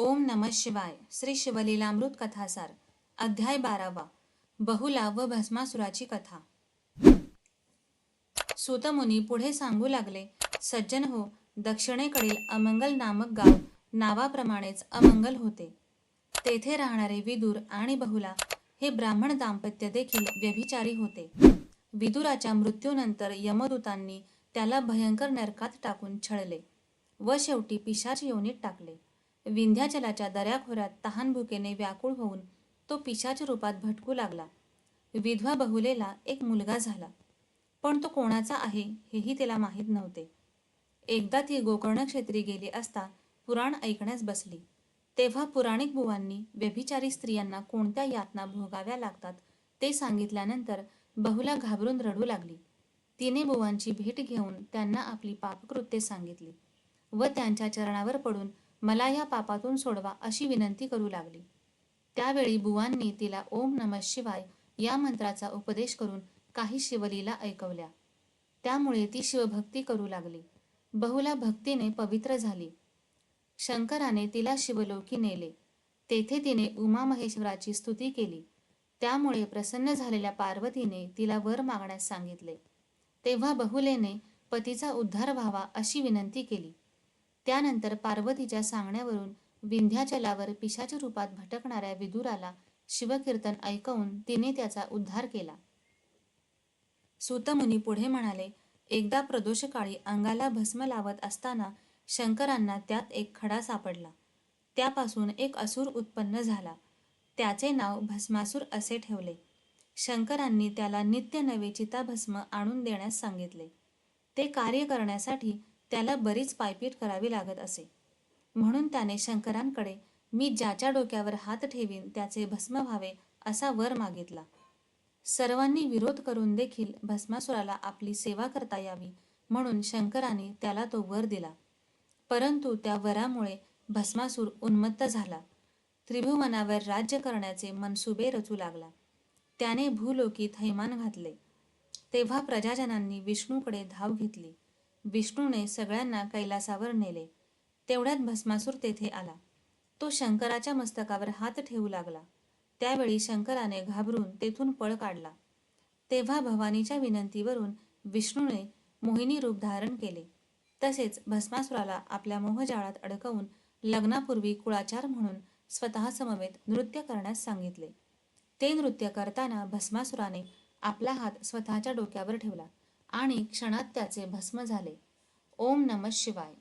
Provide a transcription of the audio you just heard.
ओम नम शिवाय श्री शिवलीलामृत कथासार अध्याय बारावा बहुला व भस्मासुराची कथा. सुतमुनी पुढे सांगू लागले सज्जन हो दक्षिणेकडील अमंगल नामक गाव नावाप्रमाणेच अमंगल होते. तेथे राहणारे विदूर आणि बहुला हे ब्राह्मण दाम्पत्य देखील व्यभिचारी होते. विदुराच्या मृत्यूनंतर यमदूतांनी त्याला भयंकर नरकात टाकून छळले व शेवटी पिशाच योनीत टाकले. विंध्याचलाच्या दऱ्याखोऱ्यात तहानभुकेने व्याकुळ होऊन तो पिशाच रूपात भटकू लागला. विधवा बहुलेला एक मुलगा झाला. पण तो कोणाचा आहे हेही तिला माहीत नव्हते. एकदा ती गोकर्ण क्षेत्री गेली असता पुराण ऐकण्यास बसली. तेव्हा पुराणिक बुवांनी व्यभिचारी स्त्रियांना कोणत्या यातना भोगाव्या लागतात ते सांगितल्यानंतर बहुला घाबरून रडू लागली. तिने बुवांची भेट घेऊन त्यांना आपली पापकृत्ये सांगितली व त्यांच्या चरणावर पडून मला या पापातून सोडवा अशी विनंती करू लागली. त्यावेळी बुवांनी तिला ओम नम शिवाय या मंत्राचा उपदेश करून काही शिवलीला ऐकवल्या. त्यामुळे ती शिवभक्ती करू लागली. बहुला भक्तीने पवित्र झाली. शंकराने तिला शिवलोकी नेले. तेथे तिने उमा महेश्वराची स्तुती केली. त्यामुळे प्रसन्न झालेल्या पार्वतीने तिला वर मागण्यास सांगितले. तेव्हा बहुलेने पतीचा उद्धार व्हावा अशी विनंती केली. त्यानंतर पार्वतीच्या सांगण्यावरून विंध्याचलावर पिशाच्या रूपात भटकणाऱ्या विदुराला शिवकीर्तन ऐकवून तिने त्याचा उद्धार केला. सुतमुनी पुढे म्हणाले एकदा प्रदोषकाळी अंगाला भस्म लावत असताना शंकरांना त्यात एक खडा सापडला. त्यापासून एक असुर उत्पन्न झाला. त्याचे नाव भस्मासूर असे ठेवले. शंकरांनी त्याला नित्य नवे चिताभस्म आणून देण्यास सांगितले. ते कार्य करण्यासाठी त्याला बरीच पायपीट करावी लागत असे. म्हणून त्याने शंकरांकडे मी ज्याच्या डोक्यावर हात ठेवीन त्याचे भस्म व्हावे असा वर मागितला. सर्वांनी विरोध करून देखील भस्मासुराला आपली सेवा करता यावी म्हणून शंकराने त्याला तो वर दिला. परंतु त्या वरामुळे भस्मासूर उन्मत्त झाला. त्रिभुवनावर राज्य करण्याचे मनसुबे रचू लागला. त्याने भूलोकी थैमान घातले. तेव्हा प्रजाजनांनी विष्णूकडे धाव घेतली. विष्णूने सगळ्यांना कैलासावर नेले. तेवढ्यात भस्मासूर तेथे आला. तो शंकराच्या मस्तकावर हात ठेवू लागला. त्यावेळी शंकराने घाबरून तेथून पळ काढला. तेव्हा भवानीच्या विनंतीवरून विष्णूने मोहिनी रूप धारण केले. तसेच भस्मासुराला आपल्या मोहजाळात अडकवून लग्नापूर्वी कुळाचार म्हणून स्वतःसमवेत नृत्य करण्यास सांगितले. ते नृत्य करताना भस्मासुराने आपला हात स्वतःच्या डोक्यावर ठेवला. आणि क्षणात त्याचे भस्म झाले. ओम नम शिवाय.